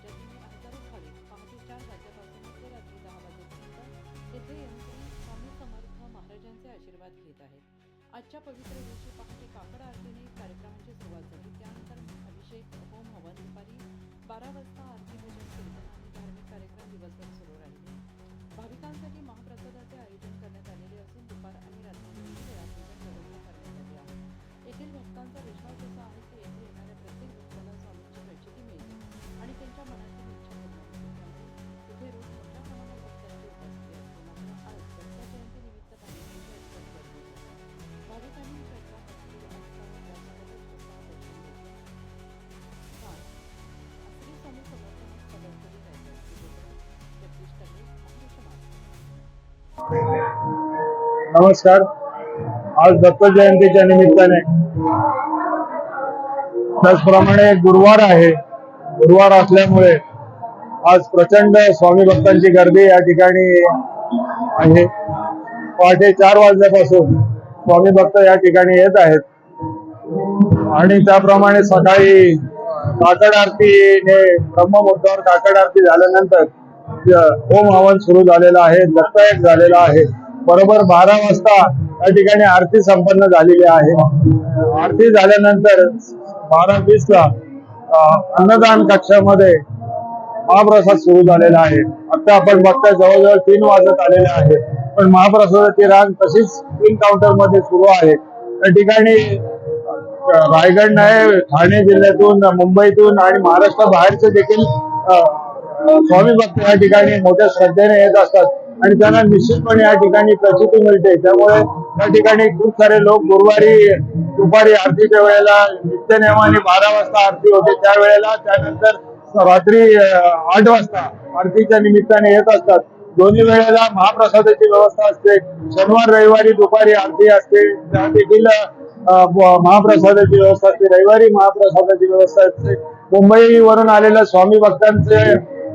राज्यातून इतर खाली पहाटे चार वाजल्यापासून ते रात्री दहा वाजेपर्यंत येथे येऊन स्वामी समर्थ महाराजांचे आशीर्वाद घेत आहेत. आजच्या पवित्र दिवशी पहाटे काकड आरतीने कार्यक्रमाची सुरुवात झाली. त्यानंतर अभिषेक होम हवन दुपारी बारा वाजता नमस्कार. आज दत्त जयंतीच्या निमित्ताने त्याचप्रमाणे गुरुवार आहे. गुरुवार असल्यामुळे आज प्रचंड स्वामी भक्तांची गर्दी या ठिकाणी आहे. पहाटे चार वाजल्यापासून स्वामी भक्त या ठिकाणी येत आहेत. आणि त्याप्रमाणे सकाळी काकड आरतीने ब्रह्ममुहूर्तावर काकड आरती झाल्यानंतर होम हवन सुरू झालेला आहे. दत्तायक झालेला आहे. बरोबर बारा वाजता या ठिकाणी आरती संपन्न झालेली आहे. आरती झाल्यानंतर बारा वीस ला अन्नदान कक्षामध्ये महाप्रसाद सुरू झालेला आहे. आता आपण बघताय जवळजवळ तीन वाजत आलेले आहे. पण महाप्रसादाची रांग तशीच तीन काउंटरमध्ये सुरू आहे. त्या ठिकाणी रायगड नाही ठाणे जिल्ह्यातून मुंबईतून आणि महाराष्ट्र बाहेरचे देखील स्वामी भक्त या ठिकाणी मोठ्या श्रद्धेने येत असतात. आणि त्यांना निश्चितपणे या ठिकाणी प्रसिद्धी मिळते. त्यामुळे या ठिकाणी खूप सारे लोक गुरुवारी दुपारी आरतीच्या वेळेला नित्यनियमाने बारा वाजता आरती होते. त्यावेळेला त्यानंतर रात्री आठ वाजता आरतीच्या निमित्ताने येत असतात. दोन्ही वेळेला महाप्रसादाची व्यवस्था असते. शनिवार रविवारी दुपारी आरती असते. त्या देखील महाप्रसादाची व्यवस्था असते. रविवारी महाप्रसादाची व्यवस्था असते. मुंबईवरून आलेल्या स्वामी भक्तांचे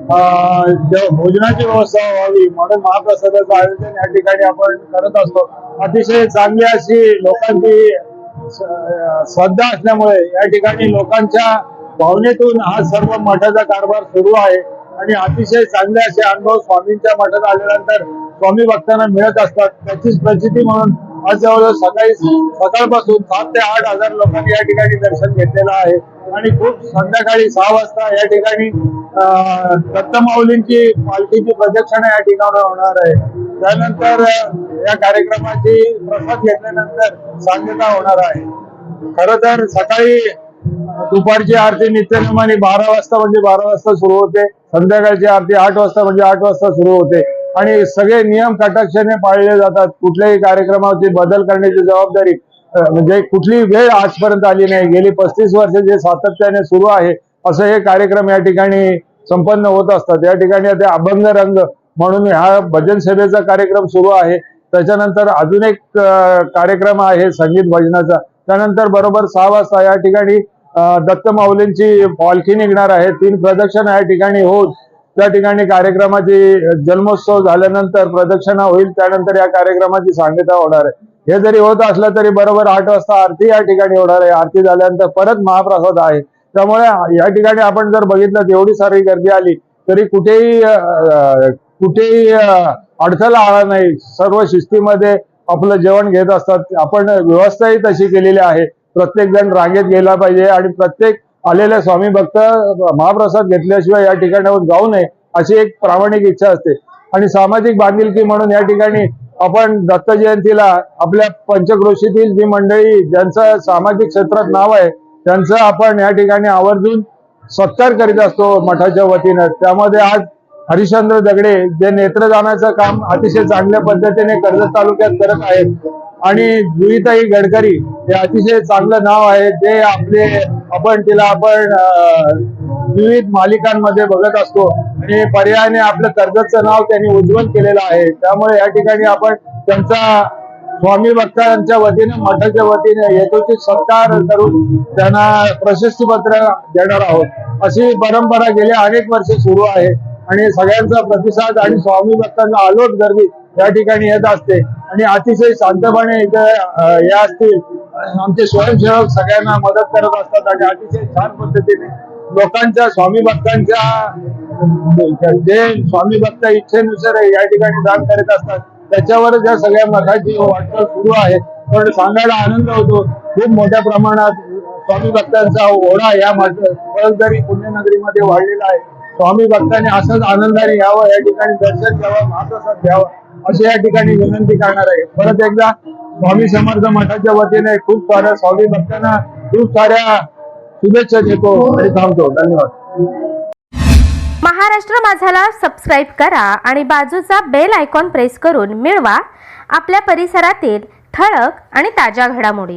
भोजनाची व्यवस्था व्हावी म्हणून महाप्रसादाचं आयोजन या ठिकाणी आपण करत असतो. अतिशय चांगली अशी लोकांची श्रद्धा असल्यामुळे या ठिकाणी लोकांच्या भावनेतून हा सर्व मठाचा कारभार सुरू आहे आणि अतिशय चांगले असे अनुभव स्वामींच्या मठात आल्यानंतर स्वामी भक्तांना मिळत असतात. त्याचीच प्रचिती म्हणून आज जवळजवळ सकाळी सकाळपासून सात ते आठ हजार लोकांनी या ठिकाणी दर्शन घेतलेलं आहे. आणि खूप संध्याकाळी सहा वाजता या ठिकाणी दत्तमाऊलींची पालखीची प्रदक्षिणा या ठिकाणी होणार आहे. त्यानंतर या कार्यक्रमाची प्रसाद घेतल्यानंतर सांगता होणार आहे. खर तर सकाळी दुपारची आरती नित्यनियमाने बारा वाजता म्हणजे बारा वाजता सुरू होते. संध्याकाळची आरती आठ वाजता म्हणजे आठ वाजता सुरू होते. आणि सगळे नियम कटाक्षाने पाळले जातात. कुठल्याही कार्यक्रमाची बदल करण्याची जबाबदारी म्हणजे कुठली वेळ आजपर्यंत आली नाही. गेली पस्तीस वर्ष जे सातत्याने सुरू आहे असं हे कार्यक्रम या ठिकाणी संपन्न होत असतात. या ठिकाणी आता अभंग रंग म्हणून हा भजन सभेचा कार्यक्रम सुरू आहे. त्याच्यानंतर अजून एक कार्यक्रम आहे संगीत भजनाचा. त्यानंतर बरोबर सहा वाजता या ठिकाणी दत्त माऊलींची पालखी निघणार आहे. तीन प्रदक्षिणा या ठिकाणी होऊन त्या ठिकाणी कार्यक्रमाची जन्मोत्सव झाल्यानंतर प्रदक्षिणा होईल त्यानंतर या कार्यक्रमाची सांगता होणार आहे. हे जरी होत असलं तरी बरोबर आठ वाजता आरती या ठिकाणी होणार आहे. आरती झाल्यानंतर परत महाप्रसाद आहे. त्यामुळे या ठिकाणी आपण जर बघितलं एवढी सारी गर्दी आली तरी कुठेही कुठेही अडथळा आला नाही. सर्व शिस्तीमध्ये आपलं जेवण घेत असतात. आपण व्यवस्थाही तशी केलेली आहे. प्रत्येक जण रांगेत गेला पाहिजे आणि प्रत्येक आलेले स्वामी भक्त महाप्रसाद घेतल्याशिवाय या ठिकाणावर जाऊ नये. अशी एक प्रामाणिक इच्छा असते. आणि सामाजिक बांधिलकी म्हणून या ठिकाणी आपण दत्त जयंतीला आपल्या पंचक्रोशीतील जी मंडळी ज्यांचं सामाजिक क्षेत्रात नाव आहे त्यांचं आपण या ठिकाणी आवर्जून सत्कार करीत असतो मठाच्या वतीनं. त्यामध्ये आज हरिश्चंद्र दगडे जे नेत्रदानाचं काम अतिशय चांगल्या पद्धतीने कर्जत तालुक्यात करत आहेत. आणि जुईताई गडकरी हे अतिशय चांगलं नाव आहे. जे आपले आपण तिला आपण विविध मालिकांमध्ये बघत असतो. आणि पर्यायाने आपलं कर्जतचं नाव त्यांनी उज्ज्वल केलेलं आहे. त्यामुळे या ठिकाणी आपण त्यांचा स्वामी भक्तांच्या वतीने मठाच्या वतीने यथोचित सत्कार करून त्यांना प्रशस्तीपत्र देणार आहोत. अशी परंपरा गेल्या अनेक वर्ष सुरू आहे आणि सगळ्यांचा प्रतिसाद आणि स्वामी भक्तांना आलोट गर्दी या ठिकाणी येत असते. आणि अतिशय शांतपणे इथे या असतील. आमचे स्वयंसेवक सगळ्यांना मदत करत असतात आणि अतिशय छान पद्धतीने लोकांच्या स्वामी भक्तांच्या जे स्वामी भक्त इच्छेनुसार या ठिकाणी दान करत असतात त्याच्यावरच या सगळ्या मठाची वाटचाल सुरू आहे. पण सांगायला आनंद होतो खूप मोठ्या प्रमाणात स्वामी भक्तांचा ओढा या मठ पुण्यनगरीमध्ये वाढलेला आहे. स्वामी भक्तांनी असंच आनंदाने यावं या ठिकाणी दर्शन घ्यावं महाप्रसाद घ्यावं अशी या ठिकाणी विनंती करणार आहे. परत एकदा स्वामी समर्थ मठाच्या वतीने खूप साऱ्या स्वामी भक्तांना खूप साऱ्या शुभेच्छा देतो. आणि थांबतो धन्यवाद. महाराष्ट्र माझाला सबस्क्राईब करा आणि बाजूचा बेल आयकॉन प्रेस करून मिळवा. आपल्या परिसरातील ठळक आणि ताज्या घडामोडी.